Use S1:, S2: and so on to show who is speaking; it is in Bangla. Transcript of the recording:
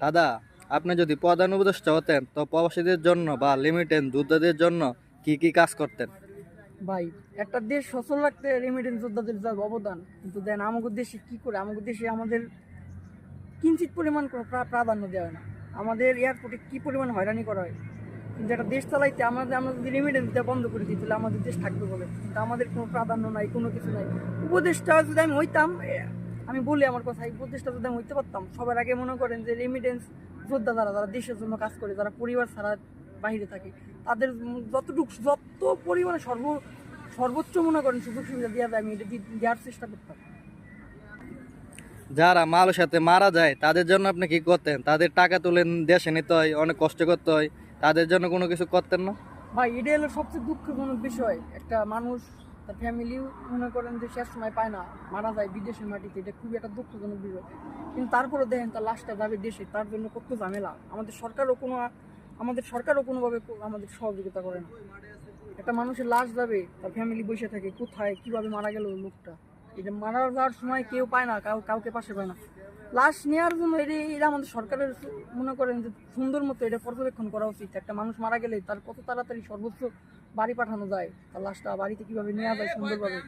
S1: দাদা, আপনি যদি প্রধান উপদেষ্টা হতেন, তো প্রবাসীদের জন্য বা লিমিটেড যোদ্ধাদের জন্য কি কি কাজ করতেন?
S2: ভাই, একটা দেশ সচল রাখতে রেমিটেন্স যোদ্ধাদের যা অবদান, কিন্তু দেন আমাদের দেশে কি করে? আমাদের দেশে আমাদের কিঞ্চিত পরিমাণ কোনো প্রাধান্য দেওয়া হয় না। আমাদের এয়ারপোর্টে কি পরিমাণ হয়রানি করা হয়? কিন্তু একটা দেশ চালাইতে আমাদের আমরা যদি রেমিটেন্স দেওয়া বন্ধ করে দিই, তাহলে আমাদের দেশ থাকবে বলে। কিন্তু আমাদের কোনো প্রাধান্য নাই, কোনো কিছু নাই। উপদেশটা যদি আমি হইতাম আমি বলি আমার কথা এই প্রতিষ্ঠা যদি আমি হইতে পারতাম সবার আগে মনে করেন যে রেমিডেন্স যোদ্ধা যারা যারা দেশের জন্য কাজ করে যারা পরিবার ছাড়া বাইরে থাকে তাদের যতটুকু যত পরিমাণে সর্ব সর্বোচ্চ মনে করেন সুযোগ সুবিধা দেওয়া যায় আমি এটা দেওয়ার চেষ্টা করতাম।
S1: যারা মালয়েশিয়াতে মারা যায় তাদের জন্য আপনি কি করতেন? তাদের টাকা তুলে দেশে নিতে হয় অনেক কষ্ট করতে হয় তাদের জন্য কোনো কিছু করতেন না?
S2: ভাই এটা হলো সবচেয়ে দুঃখজনক বিষয়। একটা মানুষ তার ফ্যামিলিও মনে করেন যে শেষ সময় পায় না, মারা যায় বিদেশের মাটিতে, এটা খুবই একটা দুঃখজনক বিষয়। কিন্তু তারপরে দেখেন তার লাশটা যাবে দেশে, তার জন্য কত ঝামেলা। আমাদের সরকারও কোনো, আমাদের সরকারও কোনোভাবে আমাদের সহযোগিতা করে না। একটা মানুষের লাশ যাবে, তার ফ্যামিলি বসে থাকে, কোথায়, কীভাবে মারা গেল লোকটা? এটা মারা যাওয়ার সময় কেউ পায় না, কাউ কাউকে পাশে পায় না। লাশ নেওয়ার জন্য এটা এটা আমাদের সরকারের মনে করেন যে সুন্দর মতো এটা পর্যবেক্ষণ করা উচিত। একটা মানুষ মারা গেলে তার কত তাড়াতাড়ি সর্বোচ্চ বাড়ি পাঠানো যায়, তার লাশটা বাড়িতে কীভাবে নেওয়া যায় সুন্দরভাবে।